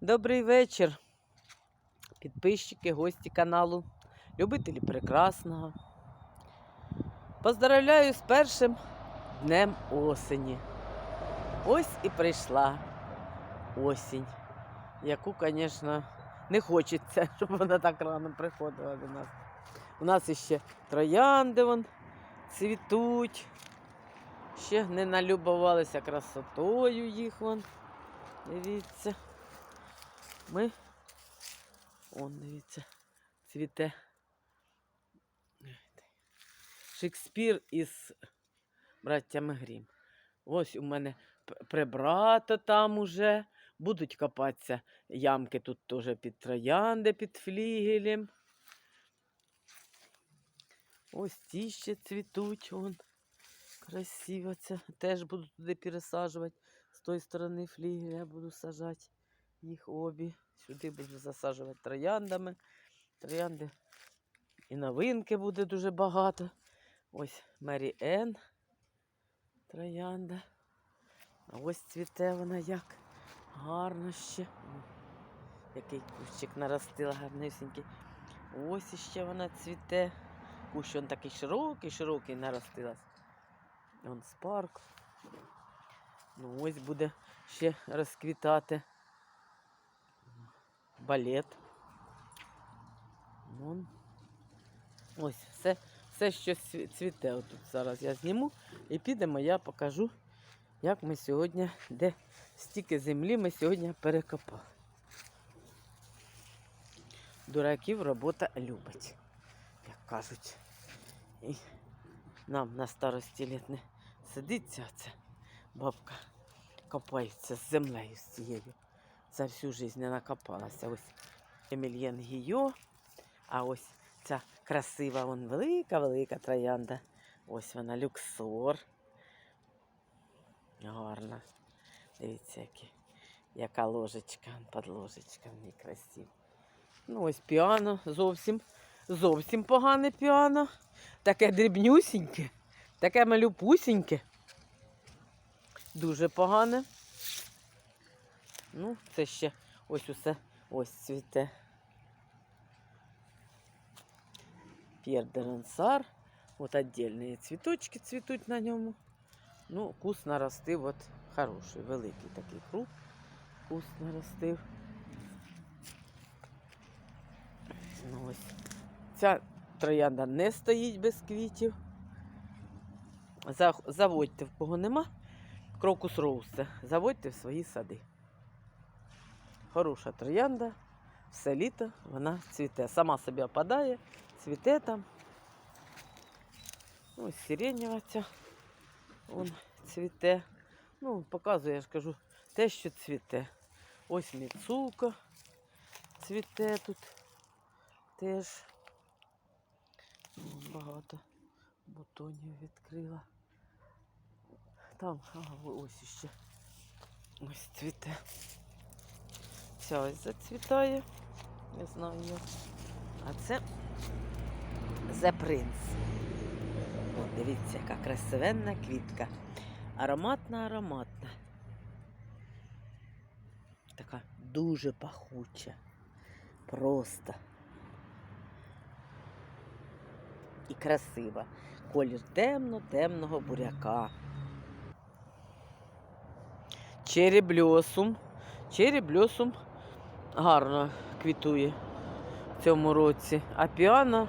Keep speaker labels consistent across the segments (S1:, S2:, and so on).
S1: Добрий вечір, підписчики, гості каналу, любителі прекрасного. Поздравляю з першим днем осені. Ось і прийшла осінь, яку, звісно, не хочеться, щоб вона так рано приходила до нас. У нас іще троянди вон цвітуть. Ще не налюбувалися красотою їх вон. Дивіться. Ми. Он, дивіться, цвіте. Шекспір із браттями Грім. Ось у мене п- прибрато там уже. Будуть копатися ямки тут теж під троянди, під флігелем. Ось ті ще цвітуть. Вон. Красиво це. Теж буду туди пересаджувати. З тої сторони флігеля буду сажати їх обі. Сюди буду засаджувати трояндами. Троянди і новинки буде дуже багато. Ось Мері Енн. Троянда. А ось цвіте вона як. Гарно ще. Який кущик наростила гарнисенький. Ось іще вона цвіте. Кущ він такий широкий, широкий наростилась. Вон спарк. Ну, ось буде ще розквітати балет. Вон. Ось все, все, що цвіте отут зараз я зніму і підемо, я покажу, як ми сьогодні, де стільки землі ми сьогодні перекопали. Дураків робота любить, як кажуть. І нам на старості літ не сидиться ця бабка, копається з землею з цією за всю життя не накопалася. Ось Емельєн Гійо, а ось ця красива, вон велика-велика троянда. Ось вона люксор. Гарна. Дивіться, які, яка ложечка, подложечка в ній красива. Ну, ось піано зовсім, зовсім погане піано. Таке дрібнюсіньке, таке малюпусіньке. Дуже погане. Ну, це ще ось усе ось цвіте. П'єр де Рансар. От отдельні цвіточки цвітуть на ньому. Ну, куст наростив, от хороший, великий такий круг. Куст наростив. Ну, ось. Ця троянда не стоїть без квітів. Заводьте, в кого нема. Крокус роуз це. Заводьте в свої сади. Хороша троянда, все літо вона цвіте. Сама собі опадає, цвіте там. Ось сиренєва ця вон цвіте. Ну, показую, я ж кажу, те, що цвіте. Ось міцука цвіте тут теж. Багато бутонів відкрила. Там, ага, ось іще. Ось цвіте. Ця ось зацвітає. Не знаю. А це The Prince. От дивіться, яка красивенна квітка. Ароматна, ароматна. Така дуже пахуча. Просто. І красива. Колір темно-темного буряка. Черебльосум. Черебльосум гарно квітує в цьому році. А піано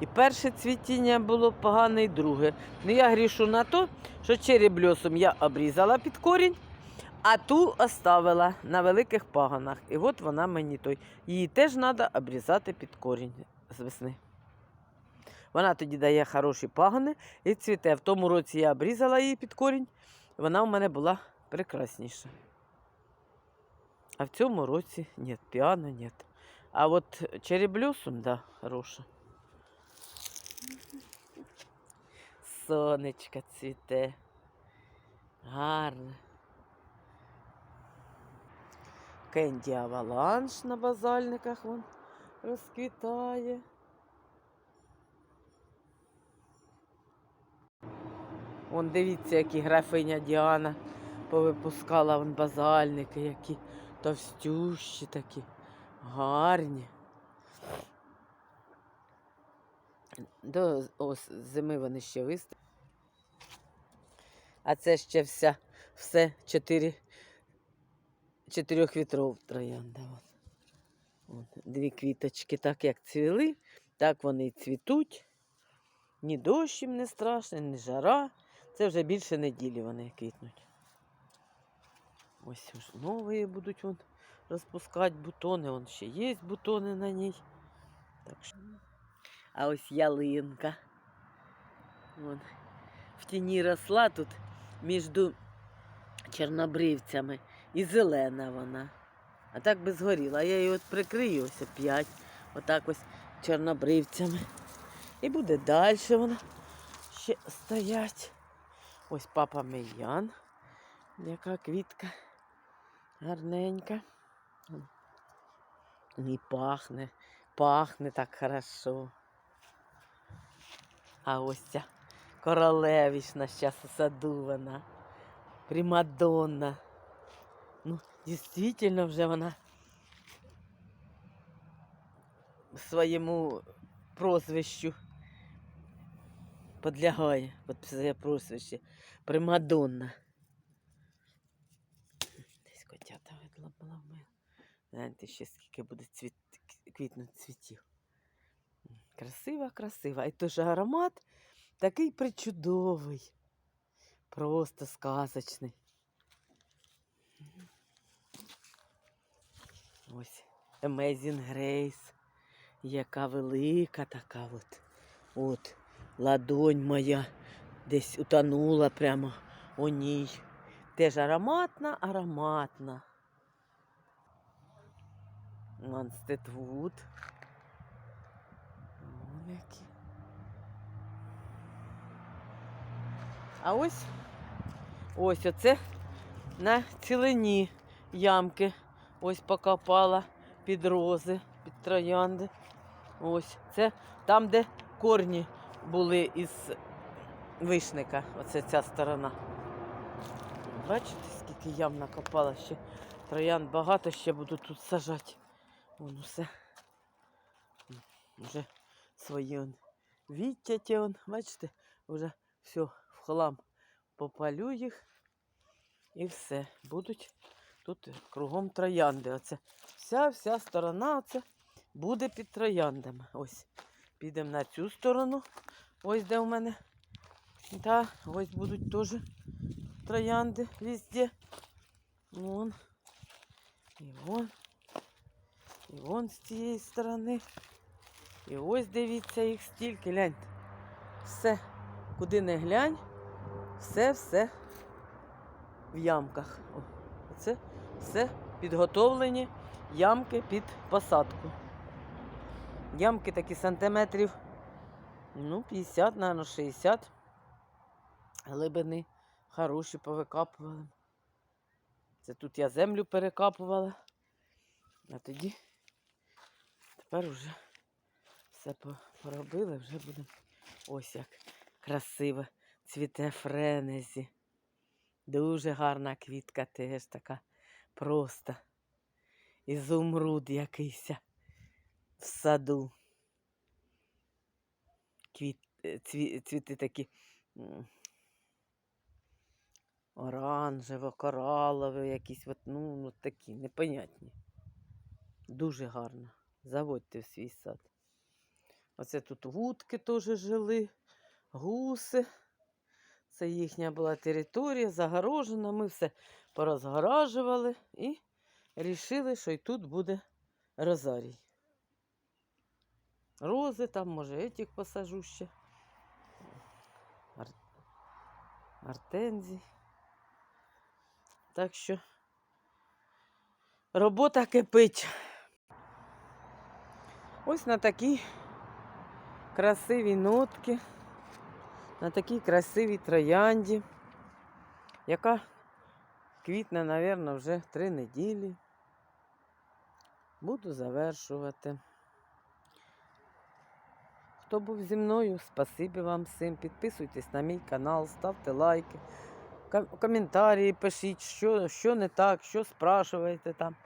S1: і перше цвітіння було погане, і друге. Ну я грішу на то, що черебльосум я обрізала під корінь, а ту оставила на великих паганах. І от вона мені той. Її теж треба обрізати під корінь з весни. Вона тоді дає хороші пагони і цвіте. В тому році я обрізала її під корінь, вона у мене була прекрасніша. А в цьому році ні, піано ні. А от череблюсум, да, хороша. Сонечко цвіте. Гарно. Кенді Аваланш на базальниках вон розквітає. Вон дивіться, які графиня Діана повипускала вон базальники, які товстющі такі, гарні. До ось, зими вони ще вистачать. А це ще вся, все чотири, чотирьох вітров троянда. Дві квіточки, так як цвіли, так вони і цвітуть. Ні дощ їм не страшно, ні жара. Це вже більше неділі вони квітнуть. Ось вже нові будуть вон розпускати бутони. Вон ще є бутони на ній. Так що... А ось ялинка. Вон. В тіні росла тут між чорнобривцями. І зелена вона. А так би згоріла. Я її от прикрию ось п'ять. Отак ось чорнобривцями. І буде далі вона ще стоять. Ось папа Миян. Яка квітка гарненька. І пахне, пахне так хорошо. А ось ця королевічна зараз у саду вона. Примадонна. Ну, дійсно вже вона своєму прозвищу подлягає під своє прозвище. Примадонна. Десь котята видла була в мене. Гляньте ще скільки буде цвіт, квітнуть цвітів. Красива, красива. І теж аромат такий причудовий. Просто сказочний. Ось Amazing Grace. Яка велика така от. От ладонь моя десь утонула прямо у ній. Теж ароматна, ароматна. Манстедвуд. Які. А ось ось оце на цілині ямки. Ось покопала під рози, під троянди. Ось це там, де корні були із вишника. Оце ця сторона. Бачите, скільки ям накопала ще. Троян багато ще буду тут сажати. Вон усе. Вже свої он відтяті, он, бачите, вже все в хлам попалю їх і все. Будуть тут кругом троянди. Оце вся вся сторона оце буде під трояндами. Ось. Підемо на цю сторону. Ось де у мене. Та, ось будуть теж троянди везде. Вон. І вон. І вон з цієї сторони. І ось дивіться їх стільки. Гляньте. Все, куди не глянь, все-все в ямках. Оце все підготовлені ямки під посадку. Ямки такі сантиметрів, ну, 50, мабуть, 60. Глибини хороші повикапували. Це тут я землю перекапувала. А тоді тепер вже все поробили, вже будемо. Ось як красиво цвіте френезі. Дуже гарна квітка теж така просто. Ізумруд якийсь в саду. Квіт, е, цві, цвіти такі оранжево-коралові, якісь от, ну, ну, такі непонятні. Дуже гарно. Заводьте в свій сад. Оце тут вудки теж жили, гуси. Це їхня була територія, загорожена. Ми все порозгоражували і рішили, що і тут буде розарій. Рози там, може, етіх посажу ще. Ар... Артензій. Так що робота кипить. Ось на такій красивій нотки, на такій красивій троянді, яка квітне, мабуть, вже три неділі. Буду завершувати. Хто був зі мною, спасибі вам всім. Підписуйтесь на мій канал, ставте лайки, ком- коментарі пишіть, що, що не так, що спрашуєте там.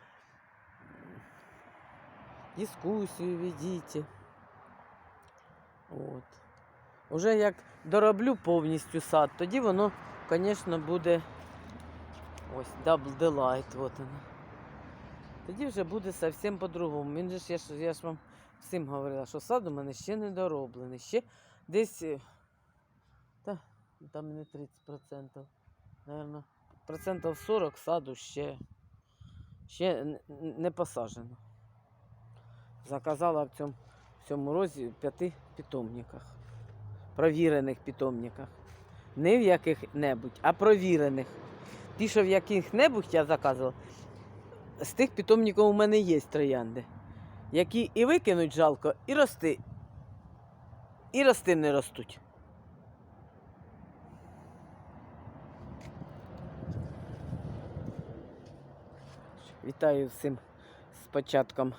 S1: Дискусію ведіть. От. Уже як дороблю повністю сад, тоді воно, звісно, буде ось Double Delight. От воно. Тоді вже буде зовсім по-другому. Він же ж, я ж, я ж вам всім говорила, що сад у мене ще не дороблений. Ще десь е, та, там не 30%. Наверно, процентів 40 саду ще, ще не посаджено. Заказала в цьому, в цьому розі в п'яти питомниках. Провірених питомниках. Не в яких-небудь, а провірених. Ті, що в яких-небудь я заказувала, з тих питомників у мене є троянди, які і викинуть жалко, і рости. І рости не ростуть. Вітаю всім з початком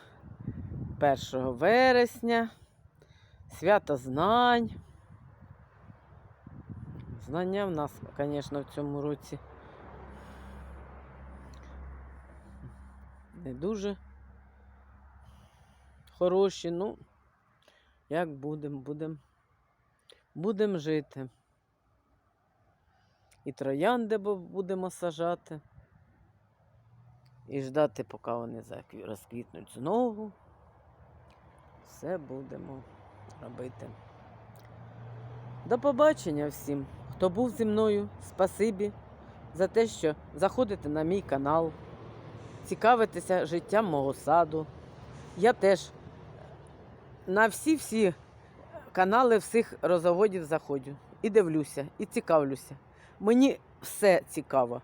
S1: 1 вересня. Свято знань. Знання в нас, звісно, в цьому році не дуже хороші. Ну, як будемо, будемо будем жити. І троянди будемо сажати. І ждати, поки вони розквітнуть знову. Все будемо робити. До побачення всім, хто був зі мною. Спасибі за те, що заходите на мій канал, цікавитеся життям мого саду. Я теж на всі-всі канали всіх розоводів заходжу. І дивлюся, і цікавлюся. Мені все цікаво.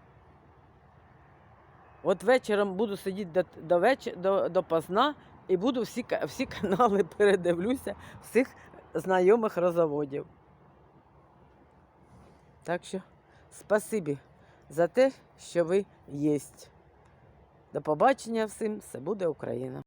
S1: От вечором буду сидіти до, до, веч... до, до позна і буду всі, всі канали передивлюся всіх знайомих розоводів. Так що спасибі за те, що ви єсть. До побачення всім, все буде Україна!